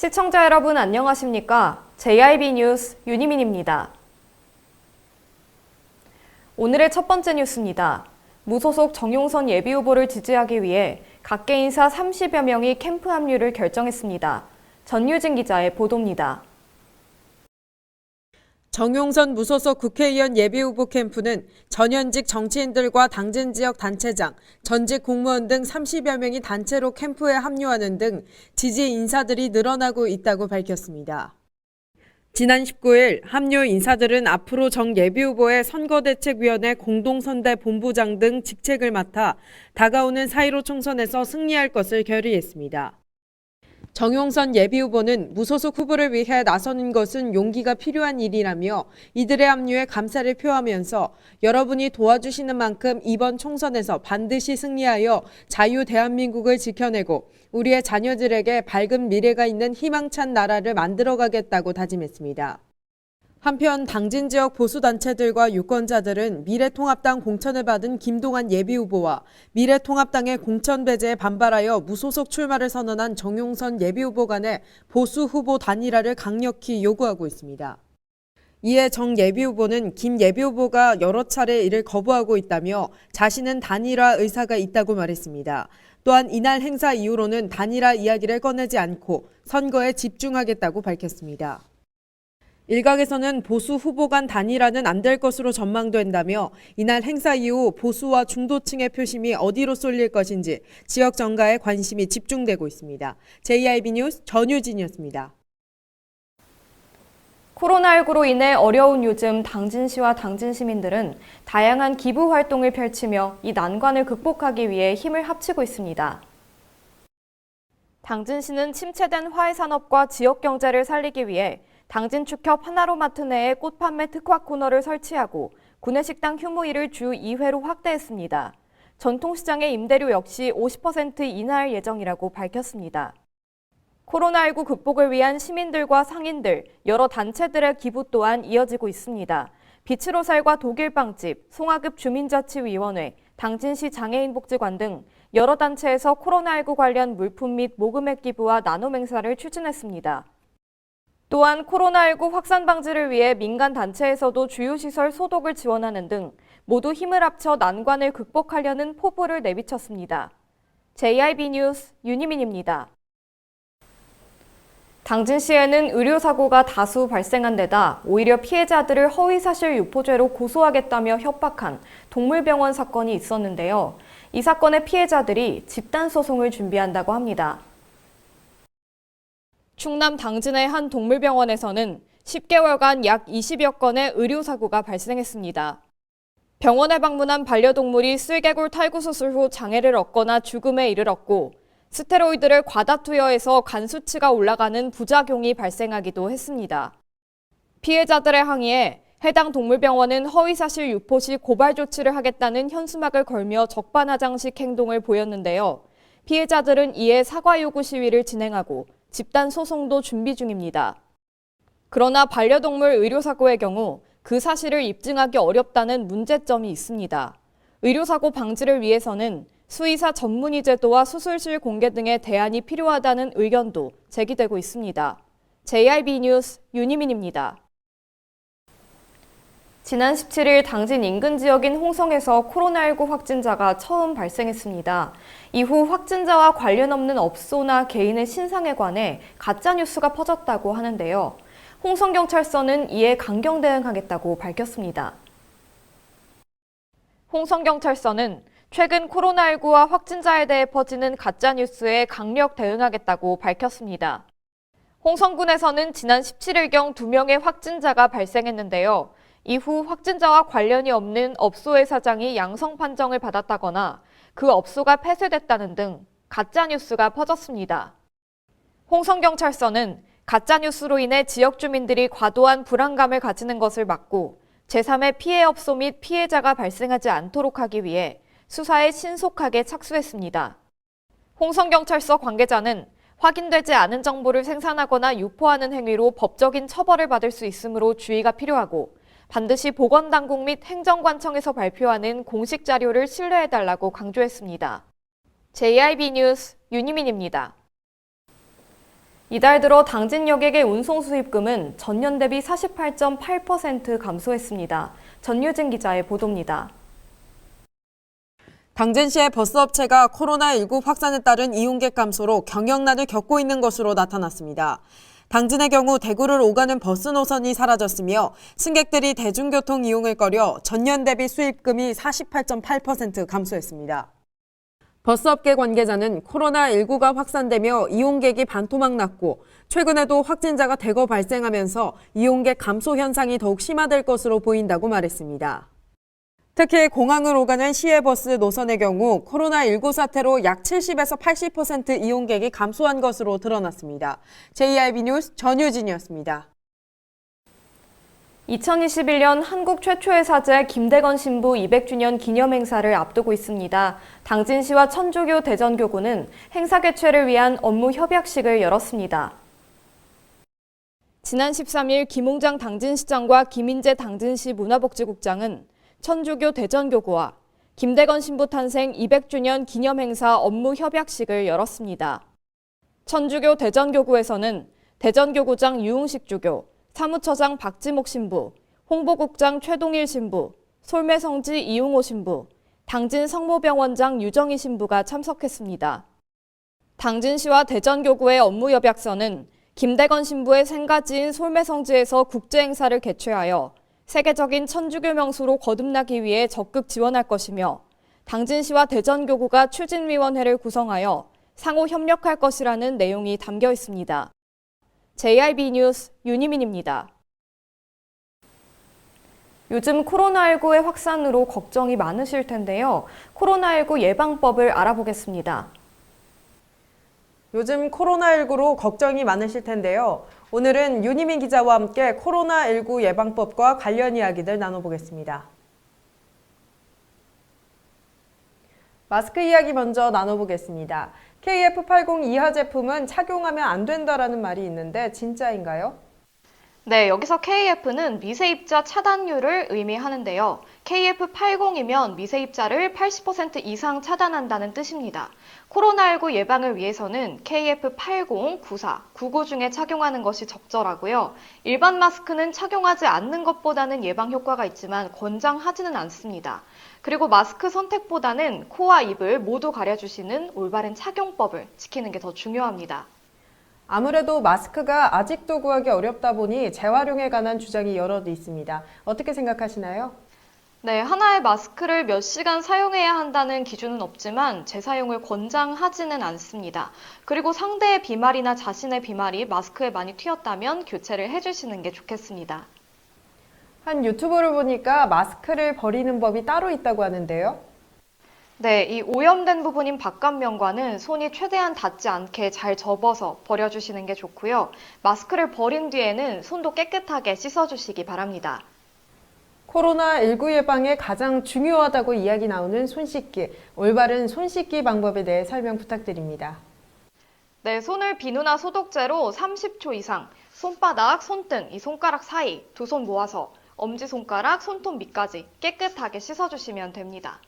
시청자 여러분 안녕하십니까? JIB 뉴스 윤희민입니다. 오늘의 첫 번째 뉴스입니다. 무소속 정용선 예비후보를 지지하기 위해 각계 인사 30여 명이 캠프 합류를 결정했습니다. 전유진 기자의 보도입니다. 정용선 무소속 국회의원 예비후보 캠프는 전현직 정치인들과 당진 지역 단체장, 전직 공무원 등 30여 명이 단체로 캠프에 합류하는 등 지지 인사들이 늘어나고 있다고 밝혔습니다. 지난 19일 합류 인사들은 앞으로 정 예비후보의 선거대책위원회 공동선대 본부장 등 직책을 맡아 다가오는 4.15 총선에서 승리할 것을 결의했습니다. 정용선 예비후보는 무소속 후보를 위해 나서는 것은 용기가 필요한 일이라며 이들의 합류에 감사를 표하면서 여러분이 도와주시는 만큼 이번 총선에서 반드시 승리하여 자유 대한민국을 지켜내고 우리의 자녀들에게 밝은 미래가 있는 희망찬 나라를 만들어가겠다고 다짐했습니다. 한편 당진 지역 보수단체들과 유권자들은 미래통합당 공천을 받은 김동완 예비후보와 미래통합당의 공천 배제에 반발하여 무소속 출마를 선언한 정용선 예비후보 간의 보수 후보 단일화를 강력히 요구하고 있습니다. 이에 정 예비후보는 김 예비후보가 여러 차례 이를 거부하고 있다며 자신은 단일화 의사가 있다고 말했습니다. 또한 이날 행사 이후로는 단일화 이야기를 꺼내지 않고 선거에 집중하겠다고 밝혔습니다. 일각에서는 보수 후보 간 단일화는 안 될 것으로 전망된다며 이날 행사 이후 보수와 중도층의 표심이 어디로 쏠릴 것인지 지역 정가에 관심이 집중되고 있습니다. JIB 뉴스 전유진이었습니다. 코로나19로 인해 어려운 요즘 당진 시와 당진 시민들은 다양한 기부 활동을 펼치며 이 난관을 극복하기 위해 힘을 합치고 있습니다. 당진시는 침체된 화훼 산업과 지역 경제를 살리기 위해 당진 축협 하나로마트 내에 꽃 판매 특화 코너를 설치하고 구내식당 휴무일을 주 2회로 확대했습니다. 전통시장의 임대료 역시 50% 인하할 예정이라고 밝혔습니다. 코로나19 극복을 위한 시민들과 상인들, 여러 단체들의 기부 또한 이어지고 있습니다. 빛으로 살과 독일빵집, 송화급 주민자치위원회, 당진시 장애인복지관 등 여러 단체에서 코로나19 관련 물품 및 모금액 기부와 나눔 행사를 추진했습니다. 또한 코로나19 확산 방지를 위해 민간 단체에서도 주요 시설 소독을 지원하는 등 모두 힘을 합쳐 난관을 극복하려는 포부를 내비쳤습니다. JIB 뉴스 윤희민입니다. 당진시에는 의료사고가 다수 발생한 데다 오히려 피해자들을 허위사실 유포죄로 고소하겠다며 협박한 동물병원 사건이 있었는데요. 이 사건의 피해자들이 집단소송을 준비한다고 합니다. 충남 당진의 한 동물병원에서는 10개월간 약 20여 건의 의료사고가 발생했습니다. 병원에 방문한 반려동물이 쓸개골 탈구 수술 후 장애를 얻거나 죽음에 이르렀고 스테로이드를 과다 투여해서 간 수치가 올라가는 부작용이 발생하기도 했습니다. 피해자들의 항의에 해당 동물병원은 허위사실 유포 시 고발 조치를 하겠다는 현수막을 걸며 적반하장식 행동을 보였는데요. 피해자들은 이에 사과 요구 시위를 진행하고 집단 소송도 준비 중입니다. 그러나 반려동물 의료사고의 경우 그 사실을 입증하기 어렵다는 문제점이 있습니다. 의료사고 방지를 위해서는 수의사 전문의 제도와 수술실 공개 등의 대안이 필요하다는 의견도 제기되고 있습니다. JIB 뉴스 윤희민입니다. 지난 17일 당진 인근 지역인 홍성에서 코로나19 확진자가 처음 발생했습니다. 이후 확진자와 관련 없는 업소나 개인의 신상에 관해 가짜 뉴스가 퍼졌다고 하는데요. 홍성경찰서는 이에 강경 대응하겠다고 밝혔습니다. 홍성경찰서는 최근 코로나19와 확진자에 대해 퍼지는 가짜 뉴스에 강력 대응하겠다고 밝혔습니다. 홍성군에서는 지난 17일경 2명의 확진자가 발생했는데요. 이후 확진자와 관련이 없는 업소의 사장이 양성 판정을 받았다거나 그 업소가 폐쇄됐다는 등 가짜뉴스가 퍼졌습니다. 홍성경찰서는 가짜뉴스로 인해 지역 주민들이 과도한 불안감을 가지는 것을 막고 제3의 피해 업소 및 피해자가 발생하지 않도록 하기 위해 수사에 신속하게 착수했습니다. 홍성경찰서 관계자는 확인되지 않은 정보를 생산하거나 유포하는 행위로 법적인 처벌을 받을 수 있으므로 주의가 필요하고 반드시 보건당국 및 행정관청에서 발표하는 공식 자료를 신뢰해달라고 강조했습니다. JIB 뉴스 윤희민입니다. 이달 들어 당진 여객의 운송 수입금은 전년 대비 48.8% 감소했습니다. 전유진 기자의 보도입니다. 당진시의 버스업체가 코로나19 확산에 따른 이용객 감소로 경영난을 겪고 있는 것으로 나타났습니다. 당진의 경우 대구를 오가는 버스 노선이 사라졌으며 승객들이 대중교통 이용을 꺼려 전년 대비 수입금이 48.8% 감소했습니다. 버스업계 관계자는 코로나19가 확산되며 이용객이 반토막 났고 최근에도 확진자가 대거 발생하면서 이용객 감소 현상이 더욱 심화될 것으로 보인다고 말했습니다. 특히 공항을 오가는 시외버스 노선의 경우 코로나19 사태로 약 70에서 80% 이용객이 감소한 것으로 드러났습니다. JIB 뉴스 전유진이었습니다. 2021년 한국 최초의 사제 김대건 신부 200주년 기념 행사를 앞두고 있습니다. 당진시와 천주교 대전교구는 행사 개최를 위한 업무 협약식을 열었습니다. 지난 13일 김홍장 당진시장과 김인재 당진시 문화복지국장은 천주교 대전교구와 김대건 신부 탄생 200주년 기념 행사 업무 협약식을 열었습니다. 천주교 대전교구에서는 대전교구장 유흥식 주교, 사무처장 박지목 신부, 홍보국장 최동일 신부, 솔매성지 이용호 신부, 당진 성모병원장 유정희 신부가 참석했습니다. 당진 시와 대전교구의 업무 협약서는 김대건 신부의 생가지인 솔매성지에서 국제 행사를 개최하여 세계적인 천주교 명소로 거듭나기 위해 적극 지원할 것이며 당진시와 대전교구가 추진위원회를 구성하여 상호 협력할 것이라는 내용이 담겨 있습니다. JIB 뉴스 윤희민입니다. 요즘 코로나19의 확산으로 걱정이 많으실 텐데요. 코로나19 예방법을 알아보겠습니다. 요즘 코로나19로 걱정이 많으실 텐데요. 오늘은 윤희민 기자와 함께 코로나19 예방법과 관련 이야기들 나눠보겠습니다. 마스크 이야기 먼저 나눠보겠습니다. KF80 이하 제품은 착용하면 안 된다라는 말이 있는데 진짜인가요? 네, 여기서 KF는 미세입자 차단율을 의미하는데요. KF80이면 미세입자를 80% 이상 차단한다는 뜻입니다. 코로나19 예방을 위해서는 KF80, 94, 99 중에 착용하는 것이 적절하고요. 일반 마스크는 착용하지 않는 것보다는 예방 효과가 있지만 권장하지는 않습니다. 그리고 마스크 선택보다는 코와 입을 모두 가려주시는 올바른 착용법을 지키는 게 더 중요합니다. 아무래도 마스크가 아직도 구하기 어렵다 보니 재활용에 관한 주장이 여럿 있습니다. 어떻게 생각하시나요? 네, 하나의 마스크를 몇 시간 사용해야 한다는 기준은 없지만 재사용을 권장하지는 않습니다. 그리고 상대의 비말이나 자신의 비말이 마스크에 많이 튀었다면 교체를 해주시는 게 좋겠습니다. 한 유튜브를 보니까 마스크를 버리는 법이 따로 있다고 하는데요. 네, 이 오염된 부분인 바깥면과는 손이 최대한 닿지 않게 잘 접어서 버려주시는 게 좋고요. 마스크를 버린 뒤에는 손도 깨끗하게 씻어주시기 바랍니다. 코로나19 예방에 가장 중요하다고 이야기 나오는 손 씻기, 올바른 손 씻기 방법에 대해 설명 부탁드립니다. 네, 손을 비누나 소독제로 30초 이상, 손바닥, 손등, 이 손가락 사이 두 손 모아서 엄지손가락, 손톱 밑까지 깨끗하게 씻어주시면 됩니다.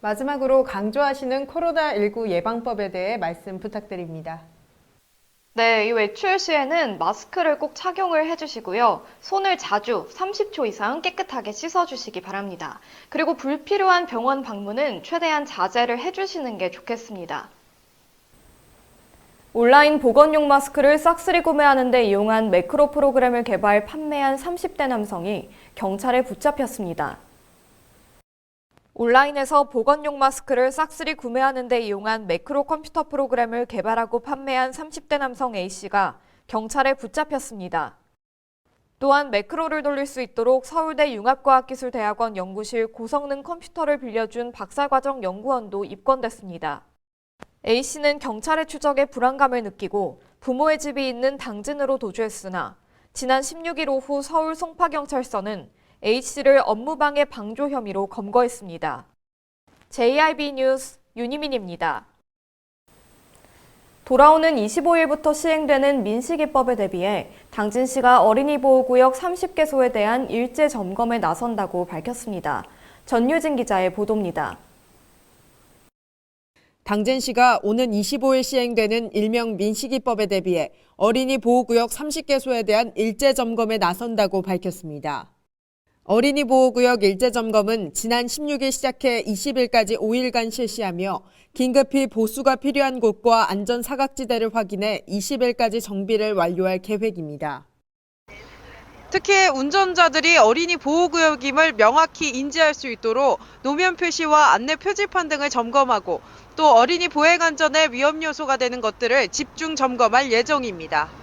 마지막으로 강조하시는 코로나19 예방법에 대해 말씀 부탁드립니다. 네, 이 외출 시에는 마스크를 꼭 착용을 해주시고요. 손을 자주 30초 이상 깨끗하게 씻어주시기 바랍니다. 그리고 불필요한 병원 방문은 최대한 자제를 해주시는 게 좋겠습니다. 온라인 보건용 마스크를 싹쓸이 구매하는 데 이용한 매크로 프로그램을 개발 판매한 30대 남성이 경찰에 붙잡혔습니다. 온라인에서 보건용 마스크를 싹쓸이 구매하는 데 이용한 매크로 컴퓨터 프로그램을 개발하고 판매한 30대 남성 A씨가 경찰에 붙잡혔습니다. 또한 매크로를 돌릴 수 있도록 서울대 융합과학기술대학원 연구실 고성능 컴퓨터를 빌려준 박사과정 연구원도 입건됐습니다. A씨는 경찰의 추적에 불안감을 느끼고 부모의 집이 있는 당진으로 도주했으나 지난 16일 오후 서울 송파경찰서는 A씨를 업무방해 방조 혐의로 검거했습니다. JIB 뉴스 윤희민입니다. 돌아오는 25일부터 시행되는 민식이법에 대비해 당진시가 어린이 보호구역 30개소에 대한 일제 점검에 나선다고 밝혔습니다. 전유진 기자의 보도입니다. 당진시가 오는 25일 시행되는 일명 민식이법에 대비해 어린이 보호구역 30개소에 대한 일제 점검에 나선다고 밝혔습니다. 어린이 보호구역 일제 점검은 지난 16일 시작해 20일까지 5일간 실시하며 긴급히 보수가 필요한 곳과 안전 사각지대를 확인해 20일까지 정비를 완료할 계획입니다. 특히 운전자들이 어린이 보호구역임을 명확히 인지할 수 있도록 노면 표시와 안내 표지판 등을 점검하고 또 어린이 보행 안전에 위험 요소가 되는 것들을 집중 점검할 예정입니다.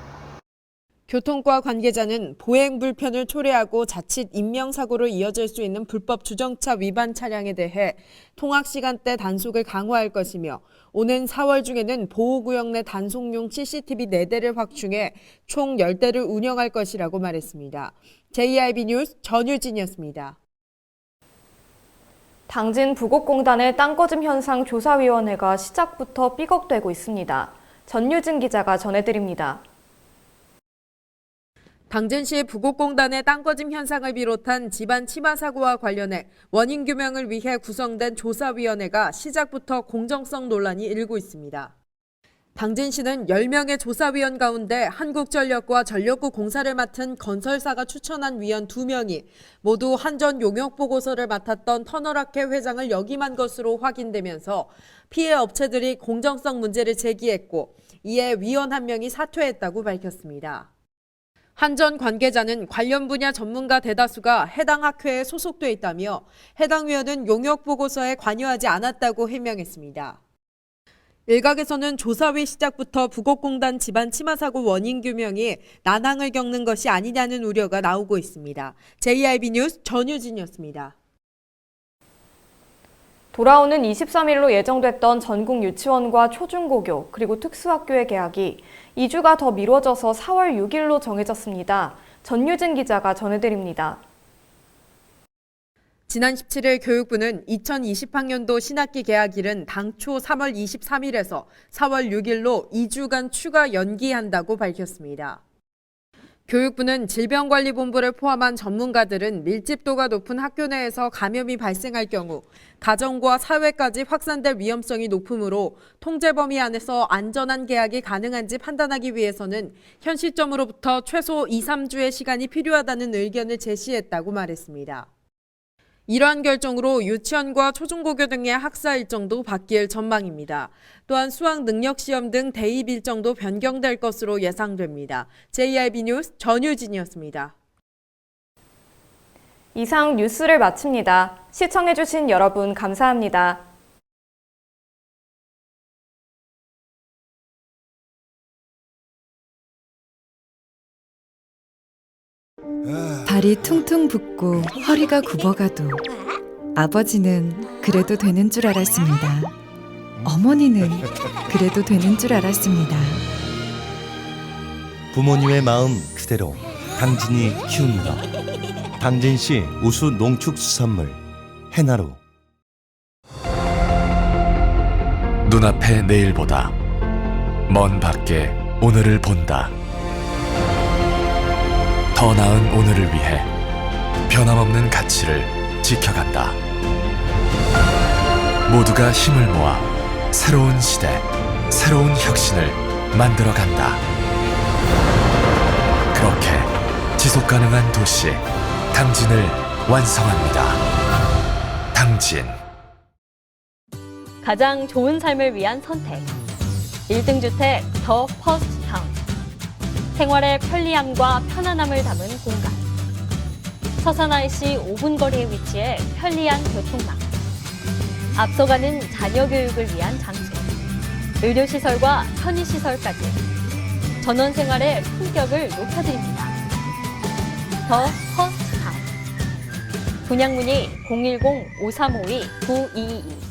교통과 관계자는 보행 불편을 초래하고 자칫 인명사고로 이어질 수 있는 불법 주정차 위반 차량에 대해 통학 시간대 단속을 강화할 것이며 오는 4월 중에는 보호구역 내 단속용 CCTV 4대를 확충해 총 10대를 운영할 것이라고 말했습니다. JIB 뉴스 전유진이었습니다. 당진 부곡공단의 땅거짐 현상 조사위원회가 시작부터 삐걱대고 있습니다. 전유진 기자가 전해드립니다. 당진시 부곡공단의 땅거짐 현상을 비롯한 집안 치마 사고와 관련해 원인 규명을 위해 구성된 조사위원회가 시작부터 공정성 논란이 일고 있습니다. 당진시는 10명의 조사위원 가운데 한국전력과 전력구 공사를 맡은 건설사가 추천한 위원 2명이 모두 한전 용역 보고서를 맡았던 터널학회 회장을 역임한 것으로 확인되면서 피해 업체들이 공정성 문제를 제기했고 이에 위원 한 명이 사퇴했다고 밝혔습니다. 한전 관계자는 관련 분야 전문가 대다수가 해당 학회에 소속돼 있다며 해당 위원은 용역 보고서에 관여하지 않았다고 해명했습니다. 일각에서는 조사회 시작부터 부곡공단 집안 치마 사고 원인 규명이 난항을 겪는 것이 아니냐는 우려가 나오고 있습니다. JIB 뉴스 전유진이었습니다. 돌아오는 23일로 예정됐던 전국 유치원과 초중고교 그리고 특수학교의 개학이 2주가 더 미뤄져서 4월 6일로 정해졌습니다. 전유진 기자가 전해드립니다. 지난 17일 교육부는 2020학년도 신학기 개학일은 당초 3월 23일에서 4월 6일로 2주간 추가 연기한다고 밝혔습니다. 교육부는 질병관리본부를 포함한 전문가들은 밀집도가 높은 학교 내에서 감염이 발생할 경우 가정과 사회까지 확산될 위험성이 높으므로 통제 범위 안에서 안전한 개학이 가능한지 판단하기 위해서는 현 시점으로부터 최소 2, 3주의 시간이 필요하다는 의견을 제시했다고 말했습니다. 이러한 결정으로 유치원과 초중고교 등의 학사 일정도 바뀔 전망입니다. 또한 수학 능력 시험 등 대입 일정도 변경될 것으로 예상됩니다. JIB 뉴스 전유진이었습니다. 이상 뉴스를 마칩니다. 시청해주신 여러분 감사합니다. 발이 퉁퉁 붓고 허리가 굽어가도 아버지는 그래도 되는 줄 알았습니다. 어머니는 그래도 되는 줄 알았습니다. 부모님의 마음 그대로 당진이 키웁니다. 당진시 우수 농축수산물 해나루 눈앞의 내일보다 먼 밖에 오늘을 본다. 더 나은 오늘을 위해 변함없는 가치를 지켜간다. 모두가 힘을 모아 새로운 시대, 새로운 혁신을 만들어 간다. 그렇게 지속 가능한 도시 당진을 완성합니다. 당진. 가장 좋은 삶을 위한 선택. 1등 주택 더 퍼스트. 생활의 편리함과 편안함을 담은 공간. 서산 IC 5분 거리에 위치해 편리한 교통망. 앞서가는 자녀 교육을 위한 장치. 의료시설과 편의시설까지. 전원 생활의 품격을 높여드립니다. 더 퍼스트 타운. 분양 문의 010-5352-9222